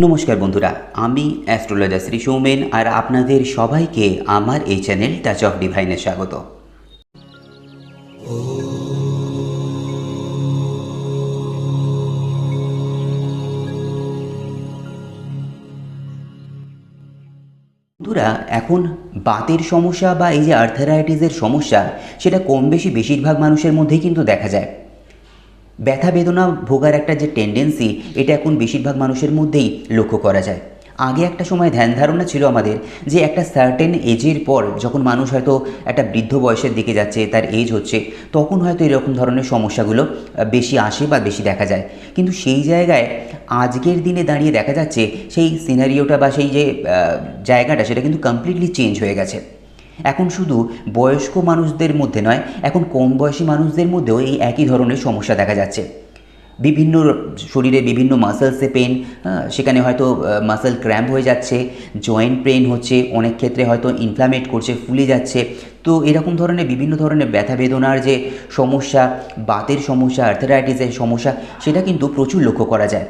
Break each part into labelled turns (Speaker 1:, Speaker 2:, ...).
Speaker 1: নমস্কার বন্ধুরা, আমি অ্যাস্ট্রোলজার শ্রী সৌমেন আর আপনাদের সবাইকে আমার এই চ্যানেল টাচ অফ ডিভাইনে স্বাগত। বন্ধুরা, এখন বাতের সমস্যা বা এই যে আর্থারাইটিসের সমস্যা, সেটা কম বেশি বেশিরভাগ মানুষের মধ্যেই কিন্তু দেখা যায়। ব্যথা বেদনা ভোগার একটা যে টেন্ডেন্সি এটা এখন বেশিরভাগ মানুষের মধ্যেই লক্ষ্য করা যায়। আগে একটা সময় ধ্যান ধারণা ছিল আমাদের যে একটা সার্টেন এজের পর যখন মানুষ হয়তো একটা বৃদ্ধ বয়সের দিকে যাচ্ছে, তার এজ হচ্ছে, তখন হয়তো এরকম ধরনের সমস্যাগুলো বেশি আসে বা বেশি দেখা যায়। কিন্তু সেই জায়গায় আজকের দিনে দাঁড়িয়ে দেখা যাচ্ছে, সেই সিনারিওটা বা সেই যে জায়গাটা, সেটা কিন্তু কমপ্লিটলি চেঞ্জ হয়ে গেছে। এখন শুধু বয়স্ক মানুষদের মধ্যে নয়, এখন কম বয়সী মানুষদের মধ্যেও এই একই ধরনের সমস্যা দেখা যাচ্ছে। বিভিন্ন শরীরে বিভিন্ন মাসেলসে পেন সেখানে হয়তো মাসেল ক্র্যাম্প হয়ে যাচ্ছে জয়েন্ট পেন হচ্ছে, অনেক ক্ষেত্রে হয়তো ইনফ্লামেট করছে, ফুলে যাচ্ছে। তো এরকম ধরনের বিভিন্ন ধরনের ব্যথা বেদনার যে সমস্যা, বাতের সমস্যা আর্থারাইটিসের সমস্যা, সেটা কিন্তু প্রচুর লক্ষ্য করা যায়।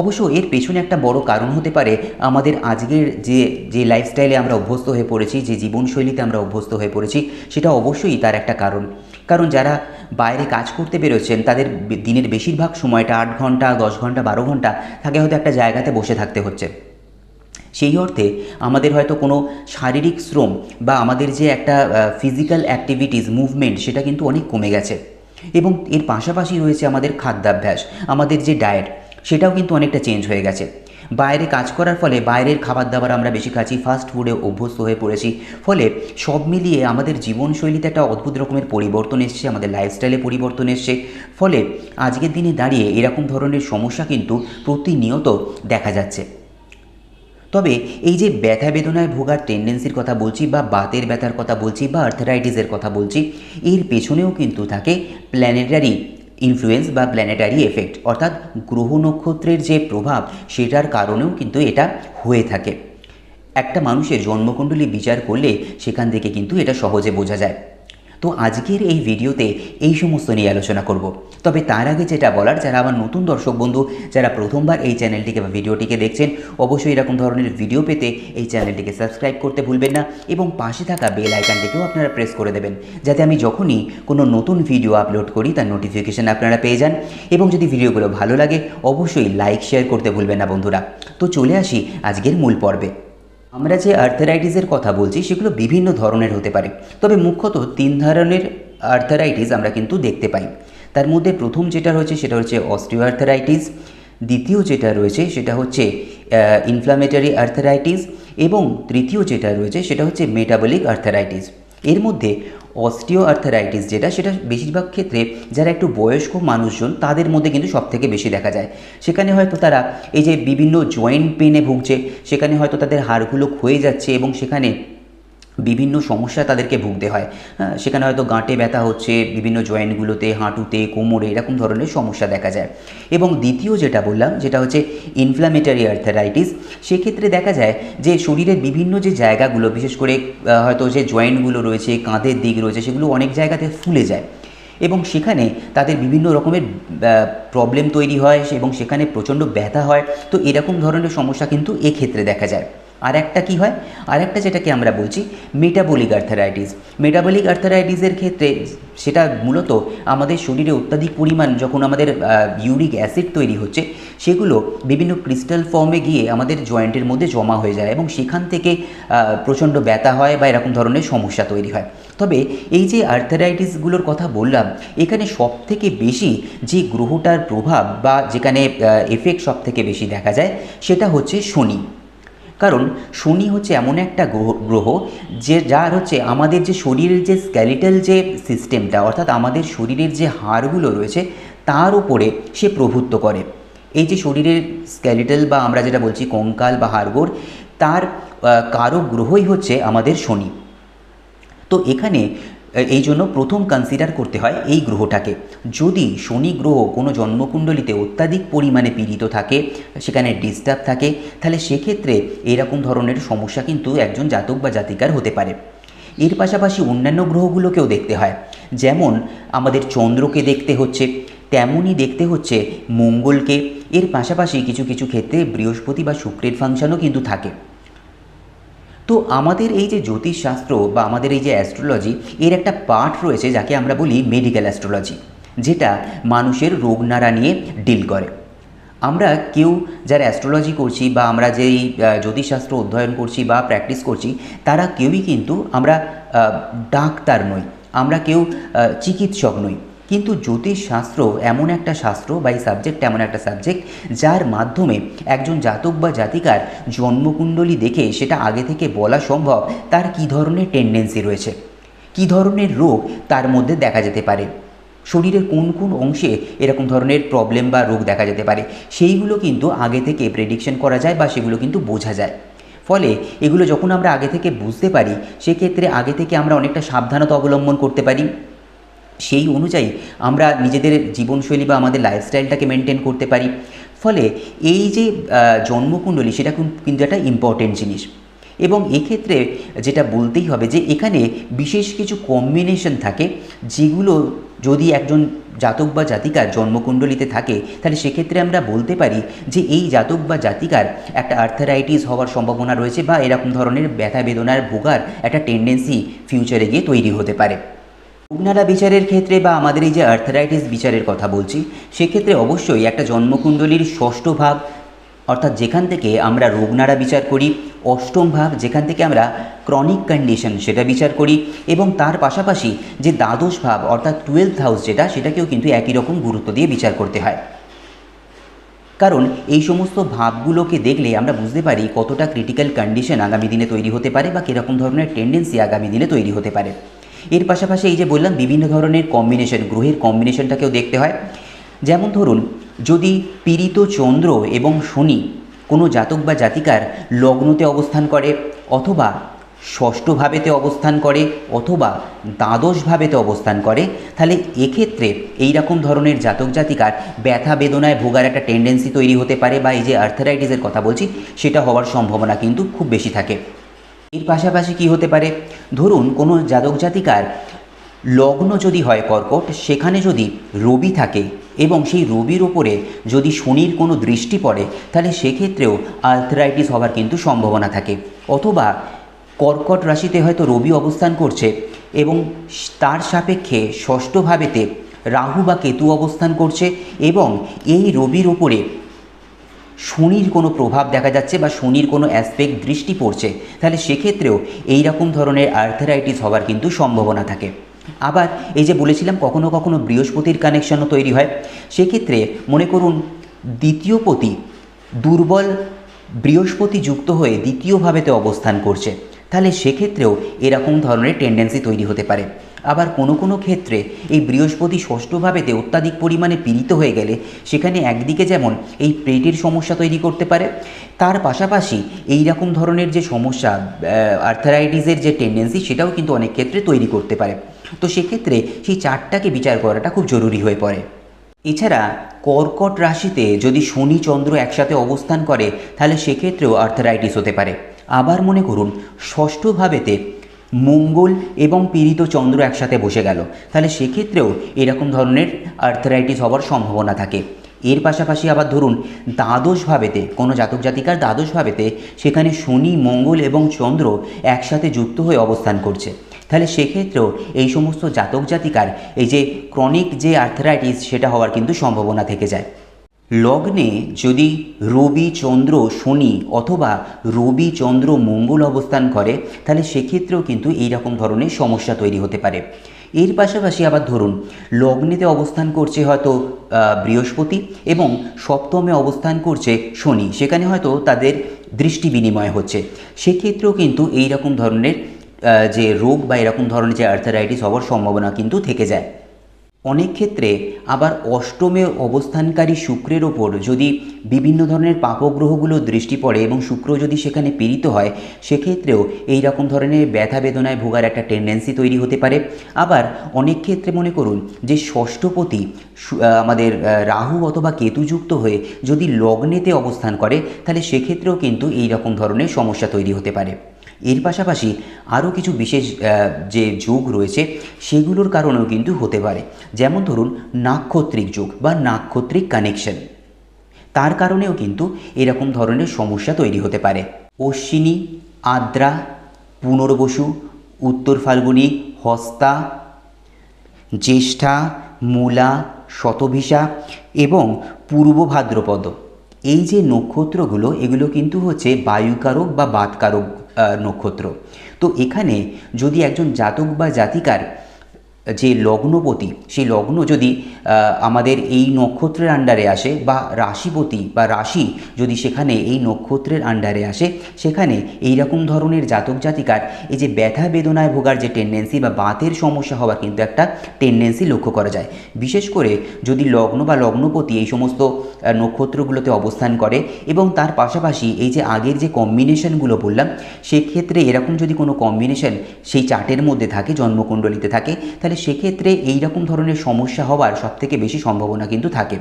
Speaker 1: অবশ্য এর পেছনে একটা বড় কারণ হতে পারে আমাদের আজকের যে যে লাইফস্টাইলে আমরা অভ্যস্ত হয়ে পড়েছি, যে জীবনশৈলীতে আমরা অভ্যস্ত হয়ে পড়েছি, সেটা অবশ্যই তার একটা কারণ। কারণ যারা বাইরে কাজ করতে বেরোচ্ছেন, তাদের দিনের বেশিরভাগ সময়টা আট ঘণ্টা, দশ ঘণ্টা, বারো ঘণ্টা তাকে হয়তো একটা জায়গাতে বসে থাকতে হচ্ছে। সেই অর্থে আমাদের হয়তো কোনো শারীরিক শ্রম বা আমাদের যে একটা ফিজিক্যাল অ্যাক্টিভিটিস মুভমেন্ট সেটা কিন্তু অনেক কমে গেছে। এবং এর পাশাপাশি রয়েছে আমাদের খাদ্যাভ্যাস, আমাদের যে ডায়েট সেটাও কিন্তু অনেকটা চেঞ্জ হয়ে গেছে। বাইরে কাজ করার ফলে বাইরের খাবার দাবার আমরা বেশি খাচ্ছি ফাস্ট ফুডে অভ্যস্ত হয়ে পড়েছি। ফলে সব মিলিয়ে আমাদের জীবনশৈলীতে একটা অদ্ভুত রকমের পরিবর্তন এসছে, আমাদের লাইফস্টাইলে পরিবর্তন এসছে। ফলে আজকের দিনে দাঁড়িয়ে এরকম ধরনের সমস্যা কিন্তু প্রতিনিয়ত দেখা যাচ্ছে। তবে এই যে ব্যথা বেদনায় ভোগার টেন্ডেন্সির কথা বলছি বা বাতের ব্যথার কথা বলছি বা আর্থারাইটিসের কথা বলছি, এর পেছনেও কিন্তু থাকে প্ল্যানেটারি ইনফ্লুয়েন্স বা প্ল্যানেটারি এফেক্ট অর্থাৎ গ্রহ নক্ষত্রের যে প্রভাব, সেটার কারণেও কিন্তু এটা হয়ে থাকে। একটা মানুষের জন্মকুণ্ডলী বিচার করলে সেখান থেকে কিন্তু এটা সহজে বোঝা যায়। তো আজকের এই ভিডিওতে এই সমস্ত নিয়ে আলোচনা করব। তবে তার আগে যেটা বলার, যারা আমার নতুন দর্শক বন্ধু, যারা প্রথমবার এই চ্যানেলটিকে বা ভিডিওটিকে দেখছেন, অবশ্যই এরকম ধরনের ভিডিও পেতে এই চ্যানেলটিকে সাবস্ক্রাইব করতে ভুলবেন না এবং পাশে থাকা বেল আইকনটিকেও আপনারা প্রেস করে দেবেন, যাতে আমি যখনই কোনো নতুন ভিডিও আপলোড করি, তার নোটিফিকেশান আপনারা পেয়ে যান এবং যদি ভিডিওগুলো ভালো লাগে, অবশ্যই লাইক, শেয়ার করতে ভুলবেন না বন্ধুরা। তো চলে আসি আজকের মূল পর্বে। আমরা যে আর্থারাইটিসের কথা বলছি, সেগুলো বিভিন্ন ধরনের হতে পারে। তবে মুখ্যত তিন ধরনের আর্থারাইটিস আমরা কিন্তু দেখতে পাই। তার মধ্যে প্রথম যেটা রয়েছে, সেটা হচ্ছে অস্ট্রিও আর্থারাইটিস দ্বিতীয় যেটা রয়েছে, সেটা হচ্ছে ইনফ্লামেটারি আর্থারাইটিস এবং তৃতীয় যেটা রয়েছে, সেটা হচ্ছে মেটাবলিক আর্থারাইটিস এর মধ্যে অস্টিও আর্থারাইটিস যেটা, সেটা বেশিরভাগ ক্ষেত্রে যারা একটু বয়স্ক মানুষজন, তাদের মধ্যে কিন্তু সব থেকে বেশি দেখা যায়। সেখানে হয়তো তারা এই যে বিভিন্ন জয়েন্ট পেনে ভুগছে, সেখানে হয়তো তাদের হাড়গুলো ক্ষয়ে যাচ্ছে এবং সেখানে বিভিন্ন সমস্যা তাদেরকে ভুগতে হয়। সেখানে হয়তো গাঁটে ব্যথা হচ্ছে, বিভিন্ন জয়েন্টগুলোতে, হাঁটুতে, কোমরে এরকম ধরনের সমস্যা দেখা যায়। এবং দ্বিতীয় যেটা বললাম, যেটা হচ্ছে ইনফ্লামেটারি আর্থারাইটিস সেক্ষেত্রে দেখা যায় যে শরীরের বিভিন্ন যে জায়গাগুলো, বিশেষ করে হয়তো যে জয়েন্টগুলো রয়েছে, কাঁধের দিক রয়েছে, সেগুলো অনেক জায়গাতে ফুলে যায়। এবং সেখানে তাদের বিভিন্ন রকমের প্রবলেম তৈরি হয়, এবং সেখানে প্রচণ্ড ব্যথা হয়। তো এরকম ধরনের সমস্যা কিন্তু এক্ষেত্রে দেখা যায়। আর একটা কী হয়? আর একটা যেটাকে আমরা বলছি মেটাবলিক আর্থারাইটিস মেটাবলিক আর্থারাইটিসের ক্ষেত্রে সেটা মূলত আমাদের শরীরে অত্যাধিক পরিমাণ যখন আমাদের ইউরিক অ্যাসিড তৈরি হচ্ছে, সেগুলো বিভিন্ন ক্রিস্টাল ফর্মে গিয়ে আমাদের জয়েন্টের মধ্যে জমা হয়ে যায় এবং সেখান থেকে প্রচণ্ড ব্যথা হয় বা এরকম ধরনের সমস্যা তৈরি হয়। তবে এই যে আর্থারাইটিসগুলোর কথা বললাম, এখানে সব থেকে বেশি যে গ্রহটার প্রভাব বা যেখানে এফেক্ট সব থেকে বেশি দেখা যায়, সেটা হচ্ছে শনি। কারণ শনি হচ্ছে এমন একটা গ্রহ যে যার হচ্ছে আমাদের যে শরীরের যে স্ক্যালিটাল যে সিস্টেমটা অর্থাৎ আমাদের শরীরের যে হাড়গুলো রয়েছে, তার উপরে সে প্রভুত্ব করে। এই যে শরীরের স্ক্যালিটাল বা আমরা যেটা বলছি কঙ্কাল বা হাড়গোড়, তার কারক গ্রহই হচ্ছে আমাদের শনি। তো এখানে এই জন্য প্রথম কনসিডার করতে হয় এই গ্রহটাকে। যদি শনি গ্রহ কোনো জন্মকুণ্ডলিতে অত্যাধিক পরিমাণে পীড়িত থাকে, সেখানে ডিস্টার্ব থাকে, তাহলে সেক্ষেত্রে এরকম ধরনের সমস্যা কিন্তু একজন জাতক বা জাতিকার হতে পারে। এর পাশাপাশি অন্যান্য গ্রহগুলোকেও দেখতে হয়। যেমন আমাদের চন্দ্রকে দেখতে হচ্ছে তেমনই দেখতে হচ্ছে মঙ্গলকে। এর পাশাপাশি কিছু কিছু ক্ষেত্রে বৃহস্পতি বা শুক্রের ফাংশনও কিন্তু থাকে। তো আমাদের এই যে জ্যোতিষশাস্ত্র বা আমাদের এই যে অ্যাস্ট্রোলজি এর একটা পার্ট রয়েছে যাকে আমরা বলি মেডিকেল অ্যাস্ট্রোলজি যেটা মানুষের রোগ নাড়া নিয়ে ডিল করে। আমরা কেউ যারা অ্যাস্ট্রোলজি করছি বা আমরা যেই জ্যোতিষশাস্ত্র অধ্যয়ন করছি বা প্র্যাকটিস করছি, তারা কেউই কিন্তু আমরা ডাক্তার নই। আমরা কেউ চিকিৎসক নই। কিন্তু জ্যোতিষশাস্ত্র এমন একটা শাস্ত্র বা এই সাবজেক্ট এমন একটা সাবজেক্ট যার মাধ্যমে একজন জাতক বা জাতিকার জন্মকুণ্ডলী দেখে সেটা আগে থেকে বলা সম্ভব, তার কী ধরনের টেন্ডেন্সি রয়েছে? কী ধরনের রোগ তার মধ্যে দেখা যেতে পারে? শরীরের কোন কোন অংশে এরকম ধরনের প্রবলেম বা রোগ দেখা যেতে পারে? সেইগুলো কিন্তু আগে থেকে প্রেডিকশন করা যায় বা সেগুলো কিন্তু বোঝা যায়। ফলে এগুলো যখন আমরা আগে থেকে বুঝতে পারি, সেক্ষেত্রে আগে থেকে আমরা অনেকটা সাবধানতা অবলম্বন করতে পারি। সেই অনুযায়ী আমরা নিজেদের জীবনশৈলী বা আমাদের লাইফস্টাইলটাকে মেনটেন করতে পারি। ফলে এই যে জন্মকুণ্ডলী সেটা কিন্তু একটা ইম্পর্টেন্ট জিনিস। এবং এক্ষেত্রে যেটা বলতেই হবে যে, এখানে বিশেষ কিছু কম্বিনেশন থাকে যেগুলো যদি একজন জাতক বা জাতিকার জন্মকুণ্ডলিতে থাকে, তাহলে সেক্ষেত্রে আমরা বলতে পারি যে, এই জাতক বা জাতিকার একটা আর্থারাইটিস হওয়ার সম্ভাবনা রয়েছে বা এরকম ধরনের ব্যথা বেদনার ভোগার একটা টেন্ডেন্সি ফিউচারে গিয়ে তৈরি হতে পারে। রোগনালা বিচারের ক্ষেত্রে বা আমাদের এই যে আর্থারাইটিস বিচারের কথা বলছি, সেক্ষেত্রে অবশ্যই একটা জন্মকুণ্ডলীর ষষ্ঠ ভাব অর্থাৎ যেখান থেকে আমরা রোগনাড়া বিচার করি, অষ্টম ভাব যেখান থেকে আমরা ক্রনিক কন্ডিশন সেটা বিচার করি, এবং তার পাশাপাশি যে দ্বাদশ ভাব অর্থাৎ টুয়েলভ হাউস যেটা, সেটাকেও কিন্তু একই রকম গুরুত্ব দিয়ে বিচার করতে হয়। কারণ এই সমস্ত ভাবগুলোকে দেখলে আমরা বুঝতে পারি কতটা ক্রিটিক্যাল কন্ডিশন আগামী দিনে তৈরি হতে পারে বা কীরকম ধরনের টেন্ডেন্সি আগামী দিনে তৈরি হতে পারে। এর পাশাপাশি এই যে বললাম, বিভিন্ন ধরনের কম্বিনেশন গ্রহের কম্বিনেশনটাকেও দেখতে হয়। যেমন ধরুন, যদি পীড়িত চন্দ্র এবং শনি কোনো জাতক বা জাতিকার লগ্নতে অবস্থান করে অথবা ষষ্ঠভাবেতে অবস্থান করে অথবা দ্বাদশভাবেতে অবস্থান করে, তাহলে এক্ষেত্রে এই রকম ধরনের জাতক জাতিকার ব্যথা বেদনায় ভোগার একটা টেন্ডেন্সি তৈরি হতে পারে বা এই যে আর্থারাইটিসের কথা বলছি, সেটা হওয়ার সম্ভাবনা কিন্তু খুব বেশি থাকে। এর পাশাপাশি কি হতে পারে? ধরুন, কোনো জাতক জাতিকার লগ্ন যদি হয় কর্কট, সেখানে যদি রবি থাকে এবং সেই রবির ওপরে যদি শনির কোনো দৃষ্টি পড়ে, তাহলে সেক্ষেত্রেও আর্থরাইটিস হওয়ার কিন্তু সম্ভাবনা থাকে। অথবা কর্কট রাশিতে হয়তো রবি অবস্থান করছে এবং তার সাপেক্ষে ষষ্ঠভাবেতে রাহু বা কেতু অবস্থান করছে এবং এই রবির ওপরে শনির কোনো প্রভাব দেখা যাচ্ছে বা শনির কোনো অ্যাসপেক্ট দৃষ্টি পড়ছে, তাহলে সেক্ষেত্রেও এই রকম ধরনের আর্থেরাইটিস হওয়ার কিন্তু সম্ভাবনা থাকে। আবার এই যে বলেছিলাম, কখনো কখনো বৃহস্পতির কানেকশনও তৈরি হয়। সেক্ষেত্রে মনে করুন, দ্বিতীয় পতি দুর্বল বৃহস্পতি যুক্ত হয়ে দ্বিতীয়ভাবেতে অবস্থান করছে, তাহলে সেক্ষেত্রেও এরকম ধরনের টেন্ডেন্সি তৈরি হতে পারে। আবার কোনো কোনো ক্ষেত্রে এই বৃহস্পতি ষষ্ঠভাবেতে অত্যাধিক পরিমাণে পীড়িত হয়ে গেলে সেখানে একদিকে যেমন এই পেটের সমস্যা তৈরি করতে পারে, তার পাশাপাশি এই রকম ধরনের যে সমস্যা আর্থারাইটিসের যে টেন্ডেন্সি সেটাও কিন্তু অনেক ক্ষেত্রে তৈরি করতে পারে। তো সেক্ষেত্রে সেই চারটাকে বিচার করাটা খুব জরুরি হয়ে পড়ে। এছাড়া কর্কট রাশিতে যদি শনি চন্দ্র একসাথে অবস্থান করে, তাহলে সেক্ষেত্রেও আর্থারাইটিস হতে পারে। আবার মনে করুন ষষ্ঠ ভাবেতে মঙ্গল এবং পীড়িত চন্দ্র একসাথে বসে গেল। তাহলে সেক্ষেত্রেও এরকম ধরনের আর্থারাইটিস হওয়ার সম্ভাবনা থাকে। এর পাশাপাশি আবার ধরুন, দ্বাদশ ভাবেতে, কোনো জাতক জাতিকার দ্বাদশ ভাবেতে সেখানে শনি, মঙ্গল এবং চন্দ্র একসাথে যুক্ত হয়ে অবস্থান করছে। তাহলে সেক্ষেত্রেও এই সমস্ত জাতক জাতিকার এই যে ক্রনিক যে আর্থারাইটিস সেটা হওয়ার কিন্তু সম্ভাবনা থেকে যায়। লগ্নে যদি রবি চন্দ্র শনি অথবা রবি চন্দ্র মঙ্গল অবস্থান করে, তাহলে সেক্ষেত্রেও কিন্তু এই রকম ধরনের সমস্যা তৈরি হতে পারে। এর পাশাপাশি আবার ধরুন, লগ্নেতে অবস্থান করছে হয়তো বৃহস্পতি এবং সপ্তমে অবস্থান করছে শনি। সেখানে হয়তো তাদের দৃষ্টি বিনিময় হচ্ছে। সেক্ষেত্রেও কিন্তু এই রকম ধরনের যে রোগ বা এরকম ধরনের যে আর্থারাইটিস হওয়ার সম্ভাবনা কিন্তু থেকে যায়। অনেক ক্ষেত্রে আবার অষ্টমে অবস্থানকারী শুক্রের ওপর যদি বিভিন্ন ধরনের পাপগ্রহগুলো দৃষ্টি পড়ে এবং শুক্র যদি সেখানে পীড়িত হয়, সেক্ষেত্রেও এই রকম ধরনের ব্যথা বেদনায় ভোগার একটা টেন্ডেন্সি তৈরি হতে পারে। আবার অনেক ক্ষেত্রে মনে করুন যে ষষ্ঠপতি আমাদের রাহু অথবা কেতুযুক্ত হয়ে যদি লগ্নেতে অবস্থান করে, তাহলে সেক্ষেত্রেও কিন্তু এই রকম ধরনের সমস্যা তৈরি হতে পারে। এর পাশাপাশি আরও কিছু বিশেষ যে যোগ রয়েছে, সেগুলোর কারণেও কিন্তু হতে পারে। যেমন ধরুন, নাক্ষত্রিক যোগ বা নাক্ষত্রিক কানেকশন তার কারণেও কিন্তু এরকম ধরনের সমস্যা তৈরি হতে পারে। অশ্বিনী, আদ্রা, পুনর্বসু, উত্তর ফাল্গুনী, হস্তা, জ্যেষ্ঠা, মূলা, শতভিসা এবং পূর্ব ভাদ্রপদ। এই যে নক্ষত্রগুলো, এগুলো কিন্তু হচ্ছে বায়ুকারক বা বাতকারক নক্ষত্র। তো এখানে যদি একজন জাতক বা জাতিকার যে লগ্নপতি, সেই লগ্ন যদি আমাদের এই নক্ষত্রের আন্ডারে আসে বা রাশিপতি বা রাশি যদি সেখানে এই নক্ষত্রের আন্ডারে আসে, সেখানে এই রকম ধরনের জাতক জাতিকার এই যে ব্যথা বেদনায় ভোগার যে টেন্ডেন্সি বা বাতের সমস্যা হওয়ার কিন্তু একটা টেন্ডেন্সি লক্ষ্য করা যায়। বিশেষ করে যদি লগ্ন বা লগ্নপতি এই সমস্ত নক্ষত্রগুলোতে অবস্থান করে এবং তার পাশাপাশি এই যে আগের যে কম্বিনেশনগুলো বললাম, সেক্ষেত্রে এরকম যদি কোনো কম্বিনেশন সেই চার্টের মধ্যে থাকে, জন্মকুণ্ডলিতে থাকে, তাহলে সেক্ষেত্রে এই রকম ধরনের সমস্যা হওয়ার সবথেকে বেশি সম্ভাবনা কিন্তু থাকে।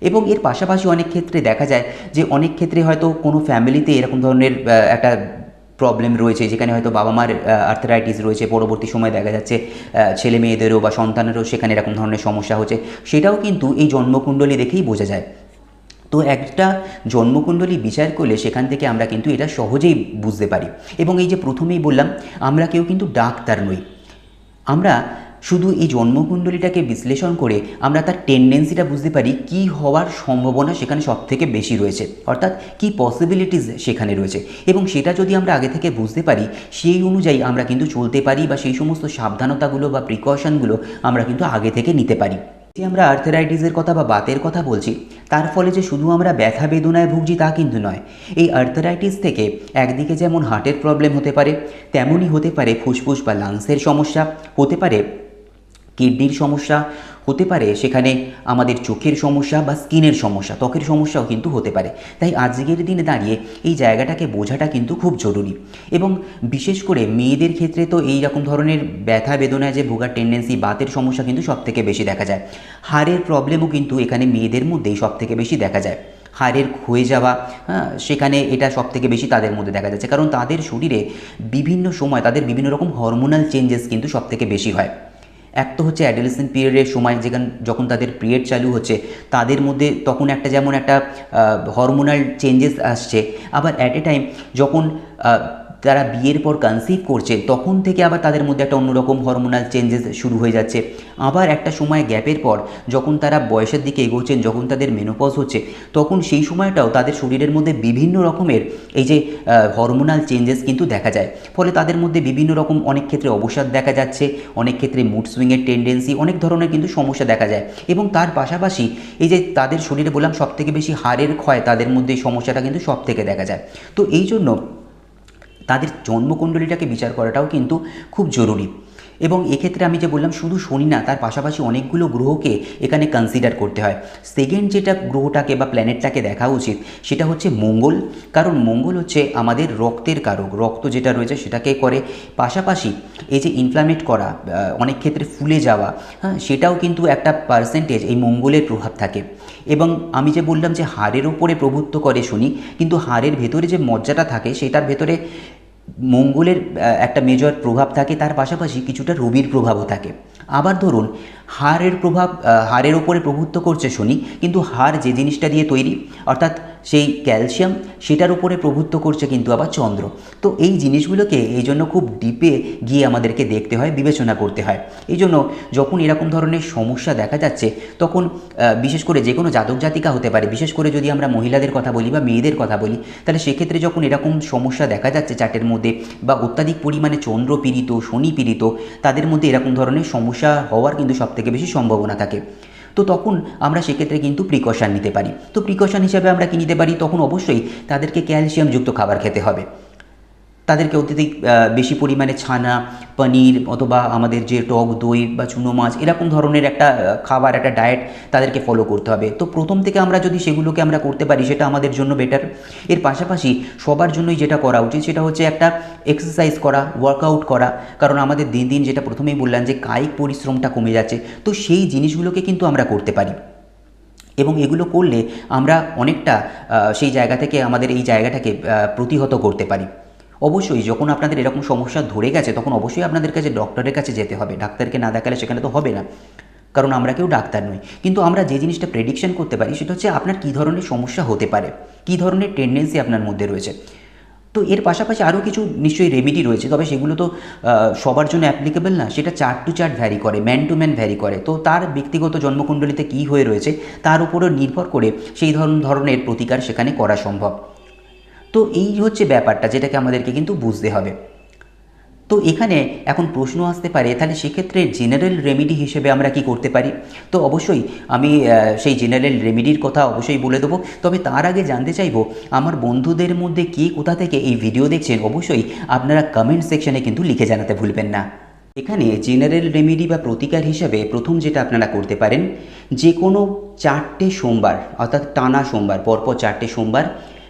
Speaker 1: এবং এর পাশাপাশি অনেক ক্ষেত্রে দেখা যায় যে অনেক ক্ষেত্রে হয়তো কোনো ফ্যামিলিতে এরকম ধরনের একটা প্রবলেম রয়েছে, যেখানে হয়তো বাবা মার আর্থারাইটিস রয়েছে, পরবর্তী সময় দেখা যাচ্ছে ছেলে মেয়েদেরও বা সন্তানেরও সেখানে এরকম ধরনের সমস্যা হচ্ছে। সেটাও কিন্তু এই জন্মকুণ্ডলী দেখেই বোঝা যায়। তো একটা জন্মকুণ্ডলী বিচার করলে সেখান থেকে আমরা কিন্তু এটা সহজেই বুঝতে পারি। এবং এই যে প্রথমেই বললাম, আমরা কেউ কিন্তু ডাক্তার নই। আমরা শুধু এই জন্মকুণ্ডলীটাকে বিশ্লেষণ করে আমরা তার টেন্ডেন্সিটা বুঝতে পারি কি হওয়ার সম্ভাবনা সেখানে সব থেকে বেশি রয়েছে। অর্থাৎ কি পসিবিলিটিস সেখানে রয়েছে। এবং সেটা যদি আমরা আগে থেকে বুঝতে পারি, সেই অনুযায়ী আমরা কিন্তু চলতে পারি বা সেই সমস্ত সাবধানতাগুলো বা প্রিকশনগুলো আমরা কিন্তু আগে থেকে নিতে পারি। যে আমরা আর্থারাইটিসের কথা বা বাতের কথা বলছি, তার ফলে যে শুধু আমরা ব্যথা বেদনায় ভুগছি তা কিন্তু নয়। এই আর্থারাইটিস থেকে একদিকে যেমন হার্টের প্রবলেম হতে পারে, তেমনই হতে পারে ফুসফুস বা লাংসের সমস্যা, হতে পারে কিডনির সমস্যা হতে পারে সেখানে আমাদের চোখের সমস্যা বা স্কিনের সমস্যা ত্বকের সমস্যাও কিন্তু হতে পারে। তাই আজকের দিনে দাঁড়িয়ে এই জায়গাটাকে বোঝাটা কিন্তু খুব জরুরি। এবং বিশেষ করে মেয়েদের ক্ষেত্রে তো এই রকম ধরনের ব্যথা বেদনায় যে ভোগার টেন্ডেন্সি বাতের সমস্যা কিন্তু সব থেকে বেশি দেখা যায়। হাড়ের প্রবলেমও কিন্তু এখানে মেয়েদের মধ্যেই সব থেকে বেশি দেখা যায়। হাড়ের ক্ষয়ে যাওয়া হ্যাঁ, সেখানে এটা সব থেকে বেশি তাদের মধ্যে দেখা যাচ্ছে। কারণ তাদের শরীরে বিভিন্ন সময় তাদের বিভিন্ন রকম হরমোনাল চেঞ্জেস কিন্তু সব থেকে বেশি হয়। এক তো হচ্ছে অ্যাডোলেসেন্ট পিরিয়ডের সময় যেখানে যখন তাদের পিরিয়ড চালু হচ্ছে, তাদের মধ্যে তখন একটা যেমন একটা হরমোনাল চেঞ্জেস আসছে। আবার অ্যাট এ টাইম যখন তারা বিয়ের পর কনসিভ করছে, তখন থেকে আবার তাদের মধ্যে একটা অন্যরকম হরমোনাল চেঞ্জেস শুরু হয়ে যাচ্ছে। আবার একটা সময় গ্যাপের পর যখন তারা বয়সের দিকে এগোচ্ছেন, যখন তাদের মেনোপজ হচ্ছে, তখন সেই সময়টাও তাদের শরীরের মধ্যে বিভিন্ন রকমের এই যে হরমোনাল চেঞ্জেস কিন্তু দেখা যায়। ফলে তাদের মধ্যে বিভিন্ন রকম অনেক ক্ষেত্রে অবসাদ দেখা যাচ্ছে, অনেক ক্ষেত্রে মুড সুইংয়ের টেন্ডেন্সি অনেক ধরনের কিন্তু সমস্যা দেখা যায়। এবং তার পাশাপাশি এই যে, তাদের শরীরে বললাম সব থেকে বেশি হাড়ের ক্ষয়, তাদের মধ্যে এই সমস্যাটা কিন্তু সব থেকে দেখা যায়। তো এই জন্য তাদের জন্মকুণ্ডলীটাকে বিচার করাটাও কিন্তু খুব জরুরি। এবং এক্ষেত্রে আমি যে বললাম, শুধু শনি না, তার পাশাপাশি অনেকগুলো গ্রহকে এখানে কনসিডার করতে হয়। সেকেন্ড যেটা গ্রহটাকে বা প্ল্যানেটটাকে দেখা উচিত, সেটা হচ্ছে মঙ্গল। কারণ মঙ্গল হচ্ছে আমাদের রক্তের কারক। রক্ত যেটা রয়েছে, সেটাকে করে। পাশাপাশি এই যে ইনফ্লামেট করা অনেক ক্ষেত্রে ফুলে যাওয়া হ্যাঁ সেটাও কিন্তু একটা পার্সেন্টেজ এই মঙ্গলের প্রভাব থাকে। এবং আমি যে বললাম যে হাড়ের ওপরে প্রভুত্ব করে শনি, কিন্তু হাড়ের ভেতরে যে মজ্জাটা থাকে, সেটার ভেতরে মঙ্গলের একটা মেজর প্রভাব থাকে তার পাশাপাশি কিছুটা রবির প্রভাবও থাকে। আবার ধরুন হাড়ের প্রভাব হাড়ের ওপরে প্রভুত্ব করছে শনি, কিন্তু হাড় যে জিনিসটা দিয়ে তৈরি, অর্থাৎ সেই ক্যালসিয়াম, সেটার উপরে প্রভুত্ব করছে কিন্তু আবার চন্দ্র। তো এই জিনিসগুলোকে এই জন্য খুব ডিপে গিয়ে আমাদেরকে দেখতে হয়, বিবেচনা করতে হয়। এই জন্য যখন এরকম ধরনের সমস্যা দেখা যাচ্ছে, তখন বিশেষ করে যে কোনো জাতক জাতিকা হতে পারে, বিশেষ করে যদি আমরা মহিলাদের কথা বলি বা মেয়েদের কথা বলি, তাহলে সেক্ষেত্রে যখন এরকম সমস্যা দেখা যাচ্ছে চার্টের মধ্যে বা অত্যাধিক পরিমাণে চন্দ্র পীড়িত, শনি পীড়িত, তাদের মধ্যে এরকম ধরনের সমস্যা হওয়ার কিন্তু সবথেকে বেশি সম্ভাবনা থাকে। তো তখন আমরা সেক্ষেত্রে কিন্তু প্রিকশন নিতে পারি। তো প্রিকশন হিসাবে আমরা কি নিতে পারি? তখন অবশ্যই তাদেরকে ক্যালসিয়ামযুক্ত খাবার খেতে হবে। তাদেরকে অত্যধিক বেশি পরিমাণে ছানা, পনির অথবা আমাদের যে টক দই বা চুনো মাছ এরকম ধরনের একটা খাবার, একটা ডায়েট তাদেরকে ফলো করতে হবে। তো প্রথম থেকে আমরা যদি সেগুলোকে আমরা করতে পারি, সেটা আমাদের জন্য বেটার এর পাশাপাশি সবার জন্যই যেটা করা উচিত, সেটা হচ্ছে একটা এক্সারসাইজ করা ওয়ার্কআউট করা। কারণ আমাদের দিন দিন যেটা প্রথমেই বললাম যে কায়িক পরিশ্রমটা কমে যাচ্ছে। তো সেই জিনিসগুলোকে কিন্তু আমরা করতে পারি। এবং এগুলো করলে আমরা অনেকটা সেই জায়গা থেকে আমাদের এই জায়গাটাকে প্রতিহত করতে পারি। অবশ্যই যখন আপনাদের এরকম সমস্যা ধরে গেছে, তখন অবশ্যই আপনাদের কাছে ডক্টরের কাছে যেতে হবে। ডাক্তারকে না দেখালে সেখানে তো হবে না। কারণ আমরা কেউ ডাক্তার নই। কিন্তু আমরা যে জিনিসটা প্রেডিকশন করতে পারি, সেটা হচ্ছে আপনার কী ধরনের সমস্যা হতে পারে? কী ধরনের টেন্ডেন্সি আপনার মধ্যে রয়েছে? তো এর পাশাপাশি আরও কিছু নিশ্চয়ই রেমিডি রয়েছে, তবে সেগুলো তো সবার জন্য অ্যাপ্লিকেবল না। সেটা চার্ট টু চার্ট ভ্যারি করে ম্যান টু ম্যান ভ্যারি করে। তো তার ব্যক্তিগত জন্মকুণ্ডলিতে কী হয়ে রয়েছে, তার উপরও নির্ভর করে সেই ধরন, ধরনের প্রতিকার সেখানে করা সম্ভব। তো এই হচ্ছে ব্যাপারটা যেটাকে আমাদেরকে কিন্তু বুঝতে হবে। তো এখানে এখন প্রশ্ন আসতে পারে, তাহলে সেক্ষেত্রে জেনারেল রেমেডি হিসেবে আমরা কি করতে পারি? তো অবশ্যই আমি সেই জেনারেল রেমেডির কথা অবশ্যই বলে দেবো। তবে তার আগে জানতে চাইব, আমার বন্ধুদের মধ্যে কে কোথা থেকে এই ভিডিও দেখছেন? অবশ্যই আপনারা কমেন্ট সেকশনে কিন্তু লিখে জানাতে ভুলবেন না। এখানে জেনারেল রেমেডি বা প্রতিকার হিসাবে প্রথম যেটা আপনারা করতে পারেন, যে কোনো চারটে সোমবার, অর্থাৎ টানা সোমবার, পরপর চারটে সোমবার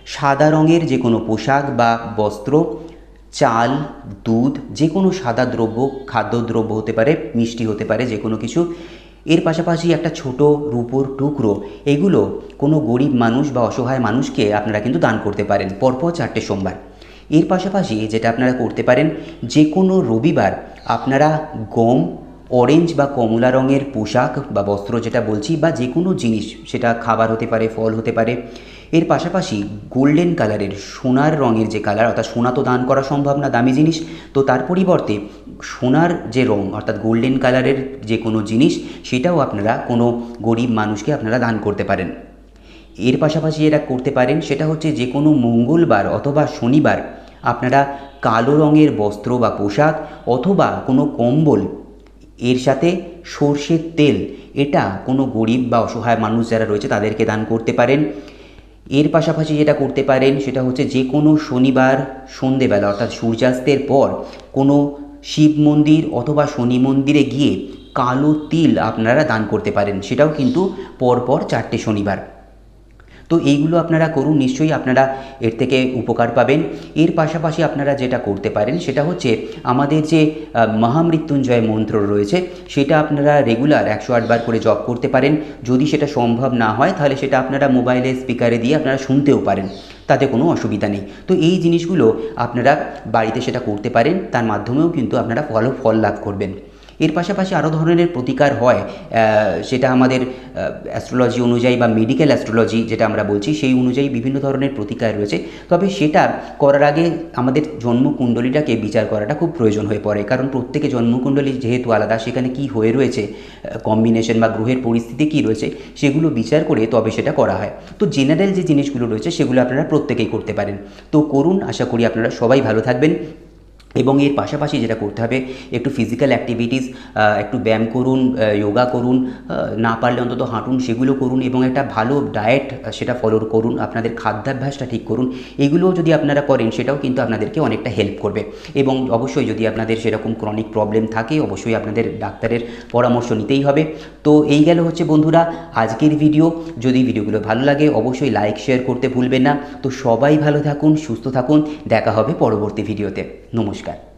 Speaker 1: সাদা রঙের যে কোনো পোশাক বা বস্ত্র, চাল, দুধ, যে কোনো সাদা দ্রব্য, খাদ্যদ্রব্য হতে পারে, মিষ্টি হতে পারে, যে কোনো কিছু। এর পাশাপাশি একটা ছোট রূপোর টুকরো, এগুলো কোনো গরিব মানুষ বা অসহায় মানুষকে আপনারা কিন্তু দান করতে পারেন পরপর চারটে সোমবার। এর পাশাপাশি যেটা আপনারা করতে পারেন, যে কোনো রবিবার আপনারা গম, অরেঞ্জ বা কমলা রঙের পোশাক বা বস্ত্র যেটা বলছি বা যে কোনো জিনিস, সেটা খাবার হতে পারে, ফল হতে পারে এর পাশাপাশি গোল্ডেন কালারের সোনার রঙের যে কালার, অর্থাৎ সোনা তো দান করা সম্ভব না, দামি জিনিস, তো তার পরিবর্তে সোনার যে রং, অর্থাৎ গোল্ডেন কালারের যে কোনো জিনিস, সেটাও আপনারা কোনো গরিব মানুষকে আপনারা দান করতে পারেন। এর পাশাপাশি যেটা করতে পারেন, সেটা হচ্ছে যে কোনো মঙ্গলবার অথবা শনিবার আপনারা কালো রঙের বস্ত্র বা পোশাক অথবা কোনো কম্বল, এর সাথে সর্ষের তেল, এটা কোনো গরিব বা অসহায় মানুষ যারা রয়েছে তাদেরকে দান করতে পারেন। এর পাশাপাশি যেটা করতে পারেন সেটা হচ্ছে যে কোনো শনিবার সন্ধেবেলা, অর্থাৎ সূর্যাস্তের পর কোনো শিব মন্দির অথবা শনি মন্দিরে গিয়ে কালো তিল আপনারা দান করতে পারেন। সেটাও কিন্তু পরপর চারটে শনিবার। তো এইগুলো আপনারা করুন, নিশ্চয়ই আপনারা এর থেকে উপকার পাবেন। এর পাশাপাশি আপনারা যেটা করতে পারেন সেটা হচ্ছে আমাদের যে মহামৃত্যুঞ্জয় মন্ত্র রয়েছে, সেটা আপনারা রেগুলার একশো আটবার করে জপ করতে পারেন। যদি সেটা সম্ভব না হয়, তাহলে সেটা আপনারা মোবাইলে স্পিকারে দিয়ে আপনারা শুনতেও পারেন। তাতে কোনো অসুবিধা নেই। তো এই জিনিসগুলো আপনারা বাড়িতে সেটা করতে পারেন। তার মাধ্যমেও কিন্তু আপনারা ফল ফল লাভ করবেন। এর পাশাপাশি আরও ধরনের প্রতিকার হয় সেটা আমাদের অ্যাস্ট্রোলজি অনুযায়ী বা মেডিকেল অ্যাস্ট্রোলজি যেটা আমরা বলছি, সেই অনুযায়ী বিভিন্ন ধরনের প্রতিকার রয়েছে। তবে সেটা করার আগে আমাদের জন্মকুণ্ডলীটাকে বিচার করাটা খুব প্রয়োজন হয়ে পড়ে। কারণ প্রত্যেকে জন্মকুণ্ডলী যেহেতু আলাদা, সেখানে কি হয়ে রয়েছে কম্বিনেশন বা গ্রহের পরিস্থিতি কী রয়েছে, সেগুলো বিচার করে তবে সেটা করা হয়। তো জেনারেল যে জিনিসগুলো রয়েছে, সেগুলো আপনারা প্রত্যেকেই করতে পারেন। তো করুন, আশা করি আপনারা সবাই ভালো থাকবেন। এবং এর পাশাপাশি যেটা করতে হবে, একটু ফিজিক্যাল অ্যাক্টিভিটিস একটু ব্যায়াম করুন যোগা করুন না পারলে অন্তত হাঁটুন, সেগুলো করুন এবং একটা ভালো ডায়েট সেটা ফলো করুন, আপনাদের খাদ্যাভ্যাসটা ঠিক করুন। এগুলোও যদি আপনারা করেন, সেটাও কিন্তু আপনাদেরকে অনেকটা হেল্প করবে। এবং অবশ্যই যদি আপনাদের সেরকম ক্রনিক প্রবলেম থাকে, অবশ্যই আপনাদের ডাক্তারের পরামর্শ নিতেই হবে। তো এই গেল হচ্ছে বন্ধুরা, আজকের ভিডিও যদি ভিডিওগুলো ভালো লাগে, অবশ্যই লাইক শেয়ার করতে ভুলবেন না। তো সবাই ভালো থাকুন, সুস্থ থাকুন। দেখা হবে পরবর্তী ভিডিওতে নমস্কার। नमस्कार